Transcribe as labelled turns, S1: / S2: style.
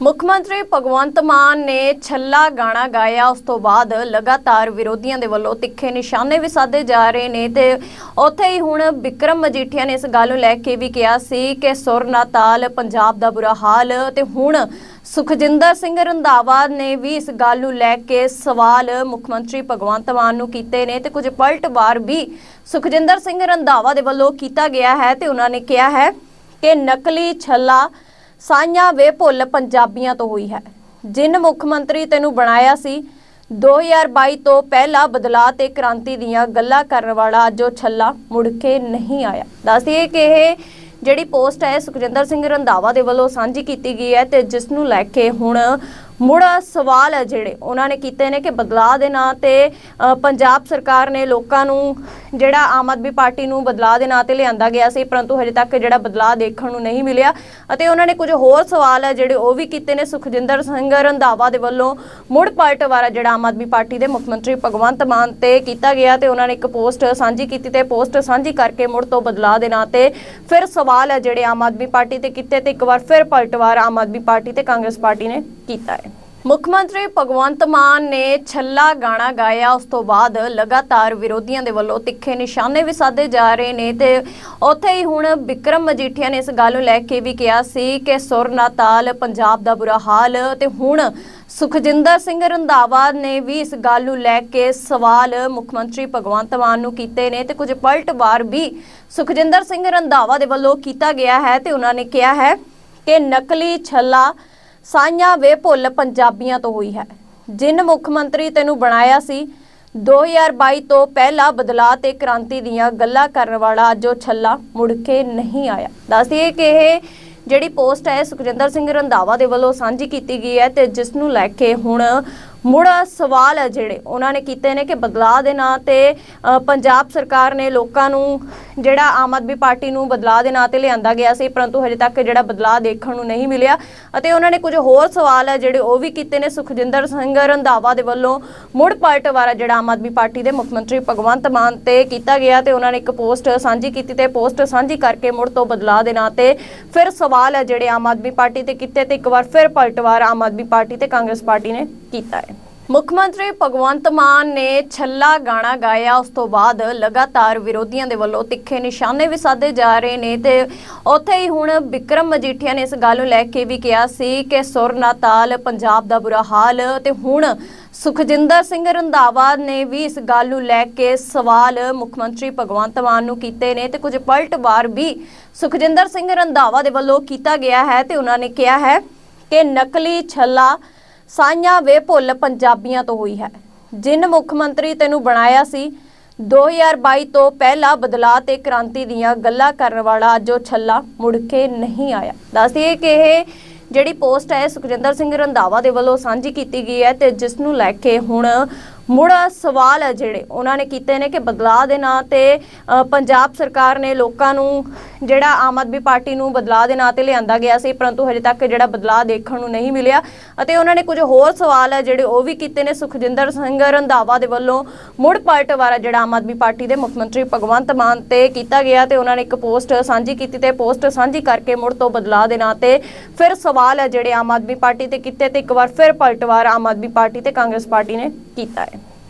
S1: ਮੁੱਖ ਮੰਤਰੀ ਭਗਵੰਤ ਮਾਨ ਨੇ ਛੱਲਾ ਗਾਣਾ ਗਾਇਆ। ਉਸ ਤੋਂ ਬਾਅਦ ਲਗਾਤਾਰ ਵਿਰੋਧੀਆਂ ਦੇ ਵੱਲੋਂ ਤਿੱਖੇ ਨਿਸ਼ਾਨੇ ਵੀ ਸਾਧੇ ਜਾ ਰਹੇ ਨੇ ਤੇ ਉੱਥੇ ਹੀ ਹੁਣ ਵਿਕਰਮ ਮਜੀਠੀਆ ਨੇ ਇਸ ਗੱਲ ਨੂੰ ਲੈ ਕੇ ਵੀ ਕਿਹਾ ਸੀ ਕਿ ਸੁਰ ਨਾ ਤਾਲ, ਪੰਜਾਬ ਦਾ ਬੁਰਾ ਹਾਲ ਤੇ ਹੁਣ ਸੁਖਜਿੰਦਰ ਸਿੰਘ ਰੰਧਾਵਾ ਨੇ ਵੀ ਇਸ ਗੱਲ ਨੂੰ ਲੈ ਕੇ ਸਵਾਲ ਮੁੱਖ ਮੰਤਰੀ ਭਗਵੰਤ ਮਾਨ ਨੂੰ ਕੀਤੇ ਨੇ ਤੇ ਕੁਝ ਪਲਟਵਾਰ ਵੀ ਸੁਖਜਿੰਦਰ ਸਿੰਘ ਰੰਧਾਵਾ ਦੇ ਵੱਲੋਂ ਕੀਤਾ ਗਿਆ ਹੈ ਤੇ ਉਹਨਾਂ ਨੇ ਕਿਹਾ ਹੈ ਕਿ ਨਕਲੀ ਛੱਲਾ ਸਾਈਆਂ ਵੇ ਭੁੱਲ ਪੰਜਾਬੀਆਂ ਤੋਂ ਹੋਈ ਹੈ। ਜਿਨ ਮੁੱਖ ਮੰਤਰੀ ਤੈਨੂੰ ਬਣਾਇਆ ਸੀ 2022 ਤੋਂ ਪਹਿਲਾਂ ਬਦਲਾਅ ਤੇ ਕ੍ਰਾਂਤੀ ਦੀਆਂ ਗੱਲਾਂ ਕਰਨ ਵਾਲਾ ਅੱਜ ਛੱਲਾ ਮੁੜ ਕੇ ਨਹੀਂ ਆਇਆ। ਦੱਸਦੀਏ ਕਿ ਇਹ ਜਿਹੜੀ ਪੋਸਟ ਹੈ ਸੁਖਜਿੰਦਰ ਸਿੰਘ ਰੰਧਾਵਾ ਦੇ ਵੱਲੋਂ ਸਾਂਝੀ ਕੀਤੀ ਗਈ ਹੈ ਤੇ ਜਿਸ ਨੂੰ ਲੈ ਕੇ ਹੁਣ ਮੁੜ ਸਵਾਲ ਹੈ ਜਿਹੜੇ। ਉਹਨਾਂ ਨੇ ਕੀਤੇ ਨੇ ਕਿ ਬਦਲਾਅ ਦੇ ਨਾਂ ਤੇ ਅ, ਪੰਜਾਬ ਸਰਕਾਰ ਨੇ ਲੋਕਾਂ ਨੂੰ ਜਿਹੜਾ ਆਮ ਆਦਮੀ ਪਾਰਟੀ ਨੂੰ ਬਦਲਾਅ ਦੇ ਨਾਂ ਤੇ ਲਿਆਂਦਾ ਗਿਆ ਸੀ, ਪਰੰਤੂ ਹਜੇ ਤੱਕ ਜਿਹੜਾ ਬਦਲਾਅ ਦੇਖਣ ਨੂੰ ਨਹੀਂ ਮਿਲਿਆ। ਅਤੇ ਉਹਨਾਂ ਨੇ ਕੁਝ ਹੋਰ ਸਵਾਲ ਹੈ ਜਿਹੜੇ ਉਹ ਵੀ ਕੀਤੇ ਨੇ। ਸੁਖਜਿੰਦਰ ਸਿੰਘ ਰੰਧਾਵਾ ਦੇ ਵੱਲੋਂ ਮੁੜ ਪਲਟਵਾਰਾ ਜਿਹੜਾ ਆਮ ਆਦਮੀ ਪਾਰਟੀ ਦੇ ਮੁੱਖ ਮੰਤਰੀ ਭਗਵੰਤ ਮਾਨ ਤੇ ਕੀਤਾ ਗਿਆ ਤੇ ਉਹਨਾਂ ਨੇ ਇੱਕ ਪੋਸਟ ਸਾਂਝੀ ਕੀਤੀ ਤੇ ਪੋਸਟ ਸਾਂਝੀ ਕਰਕੇ ਮੁੜ ਤੋਂ ਬਦਲਾਅ ਦੇ ਨਾਂ ਤੇ ਫਿਰ ਸਵਾਲ ਹੈ ਜਿਹੜੇ ਆਮ ਆਦਮੀ ਪਾਰਟੀ ਤੇ ਕੀਤੇ ਤੇ ਇੱਕ ਵਾਰ ਫਿਰ ਪਲਟਵਾਰ ਆਮ ਆਦਮੀ ਪਾਰਟੀ ਤੇ ਕਾਂਗਰਸ ਪਾਰਟੀ ਨੇ ਕੀਤਾ ਹੈ। ਮੁੱਖ ਮੰਤਰੀ ਭਗਵੰਤ ਮਾਨ ਨੇ ਛੱਲਾ ਗਾਣਾ ਗਾਇਆ। ਉਸ ਤੋਂ ਬਾਅਦ ਲਗਾਤਾਰ ਵਿਰੋਧੀਆਂ ਦੇ ਵੱਲੋਂ ਤਿੱਖੇ ਨਿਸ਼ਾਨੇ ਵੀ ਸਾਧੇ ਜਾ ਰਹੇ ਨੇ ਤੇ ਉੱਥੇ ਹੀ ਹੁਣ ਵਿਕਰਮ ਮਜੀਠੀਆ ਨੇ ਇਸ ਗੱਲ ਨੂੰ ਲੈ ਕੇ ਵੀ ਕਿਹਾ ਸੀ ਕਿ ਸੁਰ ਨਾ ਤਾਲ, ਪੰਜਾਬ ਦਾ ਬੁਰਾ ਹਾਲ ਤੇ ਹੁਣ ਸੁਖਜਿੰਦਰ ਸਿੰਘ ਰੰਧਾਵਾ ਨੇ ਵੀ ਇਸ ਗੱਲ ਨੂੰ ਲੈ ਕੇ ਸਵਾਲ ਮੁੱਖ ਮੰਤਰੀ ਭਗਵੰਤ ਮਾਨ ਨੂੰ ਕੀਤੇ ਨੇ ਤੇ ਕੁਝ ਪਲਟਵਾਰ ਵੀ ਸੁਖਜਿੰਦਰ ਸਿੰਘ ਰੰਧਾਵਾ ਦੇ ਵੱਲੋਂ ਕੀਤਾ ਗਿਆ ਹੈ ਤੇ ਉਹਨਾਂ ਨੇ ਕਿਹਾ ਹੈ ਕਿ ਨਕਲੀ ਛੱਲਾ ਸਾਈਆਂ ਵੇ ਭੁੱਲ ਪੰਜਾਬੀਆਂ ਤੋਂ ਹੋਈ ਹੈ। ਜਿਨ ਮੁੱਖ ਮੰਤਰੀ ਤੈਨੂੰ ਬਣਾਇਆ ਸੀ 2022 ਤੋਂ ਪਹਿਲਾਂ ਬਦਲਾਅ ਤੇ ਕ੍ਰਾਂਤੀ ਦੀਆਂ ਗੱਲਾਂ ਕਰਨ ਵਾਲਾ ਅੱਜ ਉਹ ਛੱਲਾ ਮੁੜ ਕੇ ਨਹੀਂ ਆਇਆ। ਦੱਸਦੀਏ ਕਿ ਇਹ ਜਿਹੜੀ ਪੋਸਟ ਹੈ, ਸੁਖਜਿੰਦਰ ਸਿੰਘ ਰੰਧਾਵਾ ਦੇ ਵੱਲੋਂ ਸਾਂਝੀ ਕੀਤੀ ਗਈ ਹੈ ਤੇ ਜਿਸ ਨੂੰ ਲੈ ਕੇ ਹੁਣ ਮੁੜ ਸਵਾਲ ਹੈ ਜਿਹੜੇ ਉਹਨਾਂ ਨੇ ਕੀਤੇ ਨੇ ਕਿ ਬਦਲਾਅ ਦੇ ਨਾਂ ਤੇ ਪੰਜਾਬ ਸਰਕਾਰ ਨੇ ਲੋਕਾਂ ਨੂੰ ਜਿਹੜਾ ਆਮ ਆਦਮੀ ਪਾਰਟੀ ਨੂੰ ਬਦਲਾਅ ਦੇ ਨਾਂ ਤੇ ਲਿਆਂਦਾ ਗਿਆ ਸੀ, ਪਰੰਤੂ ਹਜੇ ਤੱਕ ਜਿਹੜਾ ਬਦਲਾਅ ਦੇਖਣ ਨੂੰ ਨਹੀਂ ਮਿਲਿਆ। ਅਤੇ ਉਹਨਾਂ ਨੇ ਕੁਝ ਹੋਰ ਸਵਾਲ ਹੈ ਜਿਹੜੇ ਉਹ ਵੀ ਕੀਤੇ ਨੇ ਸੁਖਜਿੰਦਰ ਸਿੰਘ ਰੰਧਾਵਾ ਦੇ ਵੱਲੋਂ। ਮੁੜ ਪਲਟਵਾਰਾ ਜਿਹੜਾ ਆਮ ਆਦਮੀ ਪਾਰਟੀ ਦੇ ਮੁੱਖ ਮੰਤਰੀ ਭਗਵੰਤ ਮਾਨ ਤੇ ਕੀਤਾ ਗਿਆ ਤੇ ਉਹਨਾਂ ਨੇ ਇੱਕ ਪੋਸਟ ਸਾਂਝੀ ਕੀਤੀ ਤੇ ਪੋਸਟ ਸਾਂਝੀ ਕਰਕੇ ਮੁੜ ਤੋਂ ਬਦਲਾਅ ਦੇ ਨਾਂ ਤੇ ਫਿਰ ਸਵਾਲ ਹੈ ਜਿਹੜੇ ਆਮ ਆਦਮੀ ਪਾਰਟੀ ਤੇ ਕੀਤੇ ਤੇ ਇੱਕ ਵਾਰ ਫਿਰ ਪਲਟਵਾਰ ਆਮ ਆਦਮੀ ਪਾਰਟੀ ਤੇ ਕਾਂਗਰਸ ਪਾਰਟੀ ਨੇ ਕੀਤਾ ਹੈ। ਮੁੱਖ ਮੰਤਰੀ ਭਗਵੰਤ ਮਾਨ ਨੇ ਛੱਲਾ ਗਾਣਾ ਗਾਇਆ। ਉਸ ਤੋਂ ਬਾਅਦ ਲਗਾਤਾਰ ਵਿਰੋਧੀਆਂ ਦੇ ਵੱਲੋਂ ਤਿੱਖੇ ਨਿਸ਼ਾਨੇ ਵੀ ਸਾਧੇ ਜਾ ਰਹੇ ਨੇ ਤੇ ਉੱਥੇ ਹੀ ਹੁਣ ਵਿਕਰਮ ਮਜੀਠੀਆ ਨੇ ਇਸ ਗੱਲ ਨੂੰ ਲੈ ਕੇ ਵੀ ਕਿਹਾ ਸੀ ਕਿ ਸੁਰ ਨਾ ਤਾਲ, ਪੰਜਾਬ ਦਾ ਬੁਰਾ ਹਾਲ ਤੇ ਹੁਣ ਸੁਖਜਿੰਦਰ ਸਿੰਘ ਰੰਧਾਵਾ ਨੇ ਵੀ ਇਸ ਗੱਲ ਨੂੰ ਲੈ ਕੇ ਸਵਾਲ ਮੁੱਖ ਮੰਤਰੀ ਭਗਵੰਤ ਮਾਨ ਨੂੰ ਕੀਤੇ ਨੇ ਤੇ ਕੁਝ ਪਲਟਵਾਰ ਵੀ ਸੁਖਜਿੰਦਰ ਸਿੰਘ ਰੰਧਾਵਾ ਦੇ ਵੱਲੋਂ ਕੀਤਾ ਗਿਆ ਹੈ ਤੇ ਉਹਨਾਂ ਨੇ ਕਿਹਾ ਹੈ ਕਿ ਨਕਲੀ ਛੱਲਾ ਸਾਈਆਂ ਵੇ ਭੁੱਲ ਪੰਜਾਬੀਆਂ ਤੋਂ ਹੋਈ ਹੈ। ਜਿਨ ਮੁੱਖ ਮੰਤਰੀ ਤੈਨੂੰ ਬਣਾਇਆ ਸੀ 2022 ਤੋਂ ਪਹਿਲਾਂ ਬਦਲਾਅ ਤੇ ਕ੍ਰਾਂਤੀ ਦੀਆਂ ਗੱਲਾਂ ਕਰਨ ਵਾਲਾ ਅੱਜ ਉਹ ਛੱਲਾ ਮੁੜ ਕੇ ਨਹੀਂ ਆਇਆ। ਦੱਸਦੀਏ ਕਿ ਇਹ ਜਿਹੜੀ ਪੋਸਟ ਹੈ, ਸੁਖਜਿੰਦਰ ਸਿੰਘ ਰੰਧਾਵਾ ਦੇ ਵੱਲੋਂ ਸਾਂਝੀ ਕੀਤੀ ਗਈ ਹੈ ਤੇ ਜਿਸ ਨੂੰ ਲੈ ਕੇ ਹੁਣ ਮੁੜ ਸਵਾਲ ਹੈ ਜਿਹੜੇ ਉਹਨਾਂ ਨੇ ਕੀਤੇ ਨੇ ਕਿ ਬਦਲਾਅ ਦੇ ਨਾਂ ਤੇ ਪੰਜਾਬ ਸਰਕਾਰ ਨੇ ਲੋਕਾਂ ਨੂੰ ਜਿਹੜਾ ਆਮ ਆਦਮੀ ਪਾਰਟੀ ਨੂੰ ਬਦਲਾਅ ਦੇ ਨਾਂ ਤੇ ਲਿਆਂਦਾ ਗਿਆ ਸੀ, ਪਰੰਤੂ ਹਜੇ ਤੱਕ ਜਿਹੜਾ ਬਦਲਾਅ ਦੇਖਣ ਨੂੰ ਨਹੀਂ ਮਿਲਿਆ। ਅਤੇ ਉਹਨਾਂ ਨੇ ਕੁਝ ਹੋਰ ਸਵਾਲ ਹੈ ਜਿਹੜੇ ਉਹ ਵੀ ਕੀਤੇ ਨੇ, ਸੁਖਜਿੰਦਰ ਸਿੰਘ ਰੰਧਾਵਾ ਦੇ ਵੱਲੋਂ ਮੁੜ ਪਲਟਵਾਰਾ ਜਿਹੜਾ ਆਮ ਆਦਮੀ ਪਾਰਟੀ ਦੇ ਮੁੱਖ ਮੰਤਰੀ ਭਗਵੰਤ ਮਾਨ ਤੇ ਕੀਤਾ ਗਿਆ ਤੇ ਉਹਨਾਂ ਨੇ ਇੱਕ ਪੋਸਟ ਸਾਂਝੀ ਕੀਤੀ ਤੇ ਪੋਸਟ ਸਾਂਝੀ ਕਰਕੇ ਮੁੜ ਤੋਂ ਬਦਲਾਅ ਦੇ ਨਾਂ ਤੇ ਫਿਰ ਸਵਾਲ ਹੈ ਜਿਹੜੇ ਆਮ ਆਦਮੀ ਪਾਰਟੀ ਤੇ ਕੀਤੇ ਤੇ ਇੱਕ ਵਾਰ ਫਿਰ ਪਲਟਵਾਰ ਆਮ ਆਦਮੀ ਪਾਰਟੀ ਤੇ ਕਾਂਗਰਸ ਪਾਰਟੀ ਨੇ ਕੀਤਾ ਹੈ।